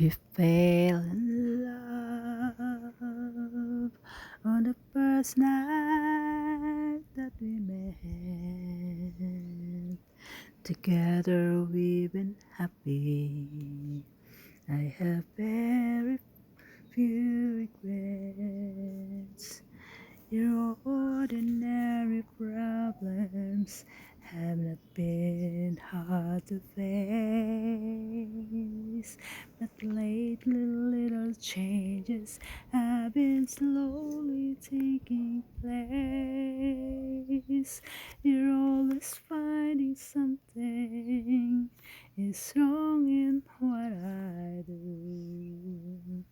We fell in love on the first night that we met. Together we've been happy. I have very few regrets. Your ordinary problems have not been hard to face, but lately little changes have been slowly taking place. You're always finding something is wrong in what I do.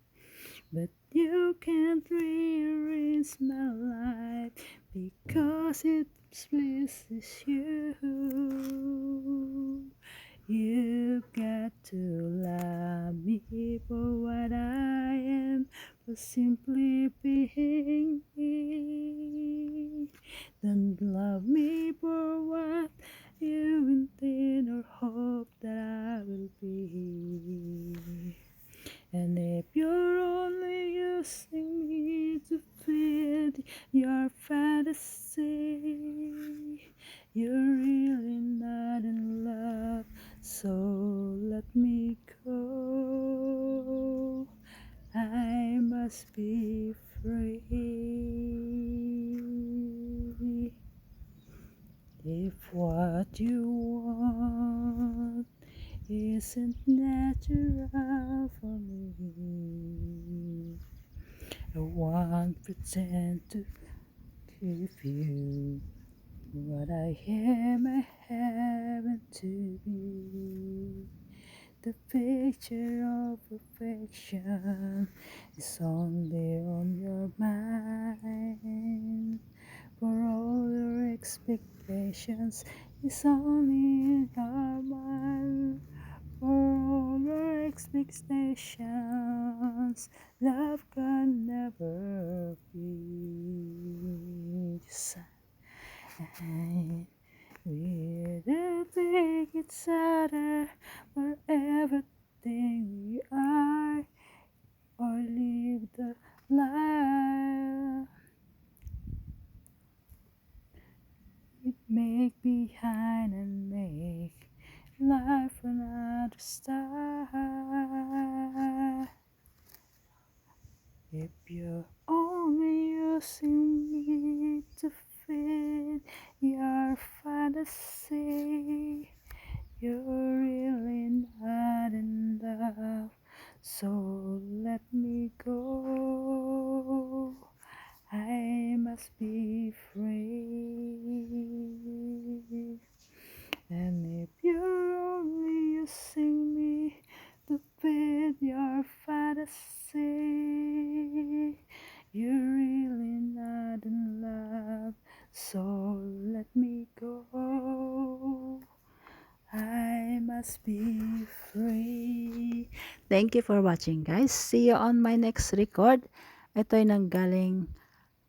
But you can't rearrange my life because it pleases you. You've got to for simply being me. Don't love me for what you intend or hope that I will be. And if you're only using me to feed your fantasy, Must be free. If what you want isn't natural for me, I won't pretend to give you what I am, I haven't to be. The picture of perfection is only on your mind. For all your expectations is only in your mind. For all your expectations, love can never be. Just and we don't think it's other for everything we are or live the life we make behind and make life another star. If you're only using me to fit your fantasy, you're really not love. So let me go. I must be free. So let me go. I must be free. Thank you for watching guys. See you on my next record. Ito ay nanggaling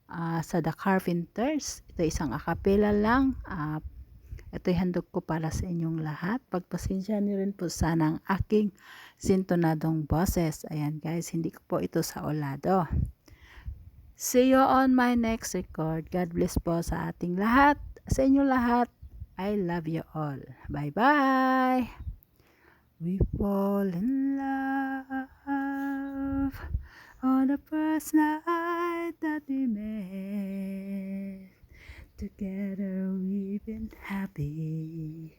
uh, sa The Carpenters. Ito isang akapela lang. Uh, ito'y handog ko para sa inyong lahat. Pagpasensya niyo rin po sana ang aking sintonadong boses. Ayan guys, hindi ko po ito sa olado. See you on my next record. God bless po sa ating lahat. Sa inyong lahat. I love you all. Bye-bye. We fall in love on the first night that we met. Together we've been happy.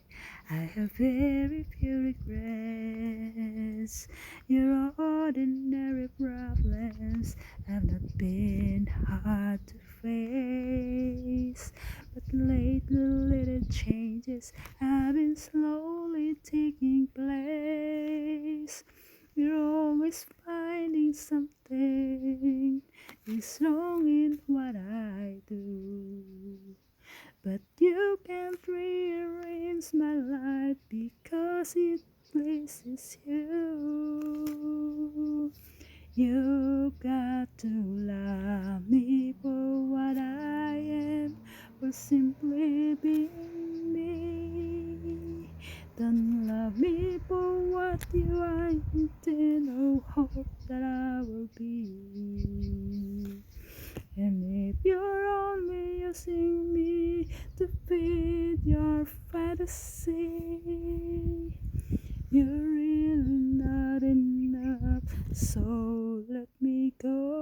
I have very few regrets. Your ordinary problems have not been face. But lately little changes have been slowly taking place. You're always finding something is wrong in what I do. But you can't rearrange my life because it pleases you. You got to love me for what I am, for simply being me. Don't love me for what you are intend no hope that I will be. And if you're only using me to feed your fantasy, you're so let me go.